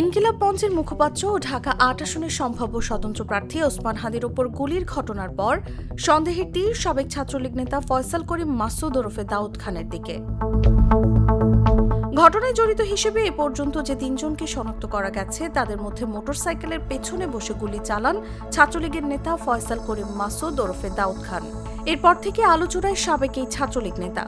ইনকিলাব মঞ্চের মুখপাত্র ও ঢাকা আট আসনের সম্ভাব্য স্বতন্ত্র প্রার্থী ওসমান হাদির ওপর গুলির ঘটনার পর সন্দেহের তীর সাবেক ছাত্রলীগ নেতা ফয়সাল করিম মাসুদ ওরফে দাউদ খানের দিকে। ঘটনায় জড়িত হিসেবে এ পর্যন্ত যে তিনজনকে শনাক্ত করা গেছে, তাদের মধ্যে মোটরসাইকেলের পেছনে বসে গুলি চালান ছাত্রলীগের নেতা ফয়সাল করিম মাসুদ ওরফে দাউদ খান। এরপর থেকে আলোচনায় সাবেক এই ছাত্রলীগ নেতা।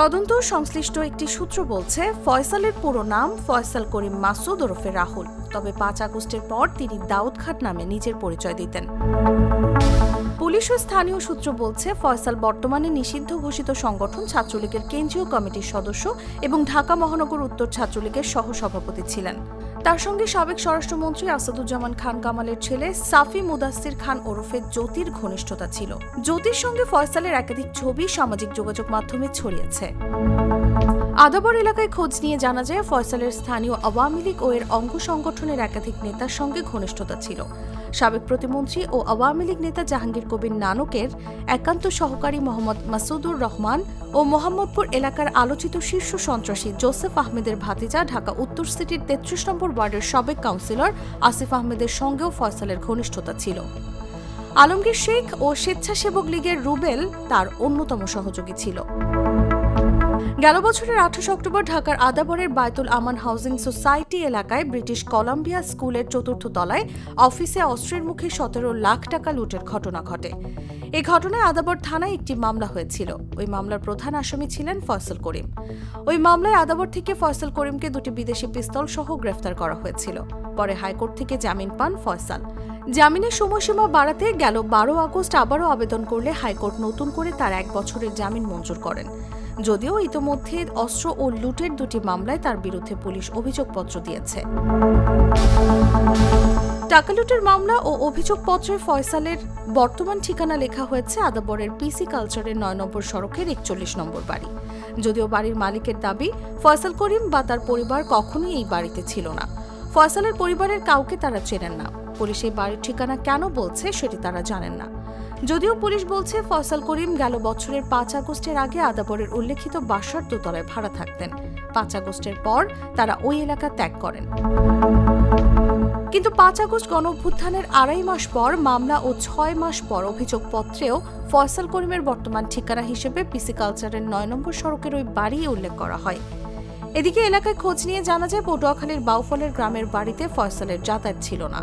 তদন্ত সংশ্লিষ্ট একটি সূত্র বলছে, ফয়সালের পুরো নাম ফয়সাল করিম মাসুদ ওরফে রাহুল। তবে পাঁচ আগস্টের পর তিনি দাউদ খাট নামে নিজের পরিচয় দিতেন। পুলিশ ও স্থানীয় সূত্র বলছে, ফয়সাল বর্তমানে নিষিদ্ধ ঘোষিত সংগঠন ছাত্রলীগের কেন্দ্রীয় কমিটির সদস্য এবং ঢাকা মহানগর উত্তর ছাত্রলীগের সহসভাপতি ছিলেন। তার সঙ্গে সাবেক স্বরাষ্ট্রমন্ত্রী আসাদুজ্জামান খান কামালের ছেলে সাফি মুদাসির খান ওরফে জ্যোতির ঘনিষ্ঠতা ছিল। জ্যোতির সঙ্গে ফয়সালের একাধিক ছবি সামাজিক যোগাযোগ মাধ্যমে ছড়িয়েছে। আদাবর এলাকায় খোঁজ নিয়ে জানা যায়, ফয়সালের স্থানীয় আওয়ামী লীগ ও এর অঙ্গ সংগঠনের একাধিক নেতার সঙ্গে ঘনিষ্ঠতা ছিল। সাবেক প্রতিমন্ত্রী ও আওয়ামী লীগ নেতা জাহাঙ্গীর কবির নানকের একান্ত সহকারী মোহাম্মদ মাসুদুর রহমান ও মোহাম্মদপুর এলাকার আলোচিত শীর্ষ সন্ত্রাসী জোসেফ আহমেদের ভাতিজা ঢাকা উত্তর সিটির তেত্রিশ নম্বর ওয়ার্ডের সাবেক কাউন্সিলর আসিফ আহমেদের সঙ্গেও ফয়সালের ঘনিষ্ঠতা ছিল। আলমগীর শেখ ও স্বেচ্ছাসেবক লীগের রুবেল তার অন্যতম সহযোগী ছিল। গেল বছরের আঠাশ অক্টোবর ঢাকার আদাবরের বায়তুল আমান হাউজিং সোসাইটি এলাকায় ব্রিটিশ কলাম্বিয়া স্কুলের চতুর্থ তলায় অফিসে অস্ত্রের মুখে সতেরো লাখ টাকা লুটের ঘটনা ঘটে। এই ঘটনায় আদাবর থানায় একটি মামলা হয়েছিল। ওই মামলার প্রধান আসামি ছিলেন ফয়সল করিম। ওই মামলায় আদাবর থেকে ফয়সল করিমকে দুটি বিদেশি পিস্তল সহ গ্রেফতার করা হয়েছিল। পরে হাইকোর্ট থেকে জামিন পান ফয়সাল। জামিনের সময়সীমা বাড়াতে গেল বারো আগস্ট আবারও আবেদন করলে হাইকোর্ট নতুন করে তার এক বছরের জামিন মঞ্জুর করেন। যদিও ইতোমধ্যে অস্ত্র ও লুটের দুটি মামলায় তার বিরুদ্ধে পুলিশ অভিযোগপত্র দিয়েছে। টাকা লুটের মামলা ও অভিযোগপত্রে ফয়সালের বর্তমান ঠিকানা লেখা হয়েছে আদাবরের পিসি কালচারের নয় নম্বর সড়কের একচল্লিশ নম্বর বাড়ি। যদিও বাড়ির মালিকের দাবি, ফয়সাল করিম বা তার পরিবার কখনোই এই বাড়িতে ছিল না। ফয়সালের পরিবারের কাউকে তারা চেনেন না। পুলিশ এই বাড়ির ঠিকানা কেন বলছে সেটি তারা জানেন না। যদিও পুলিশ বলছে ফয়সাল করিম গেল বছরের পাঁচ আগস্টের আগে আদাবরের উল্লেখিত বাসার দোতলায় ভাড়া থাকতেন। পাঁচ আগস্টের পর তারা ওই এলাকা ত্যাগ করেন। কিন্তু পাঁচ আগস্ট গণ অভ্যুত্থানের আড়াই মাস পর, মামলা ও ছয় মাস পর অভিযোগপত্রেও ফয়সাল করিমের বর্তমান ঠিকানা হিসেবে পিসি কালচারের নয় নম্বর সড়কের ওই বাড়ি উল্লেখ করা হয়। এদিকে এলাকায় খোঁজ নিয়ে জানা যায়, পটুয়াখালীর বাউফলের গ্রামের বাড়িতে ফয়সালের যাতায়াত ছিল না।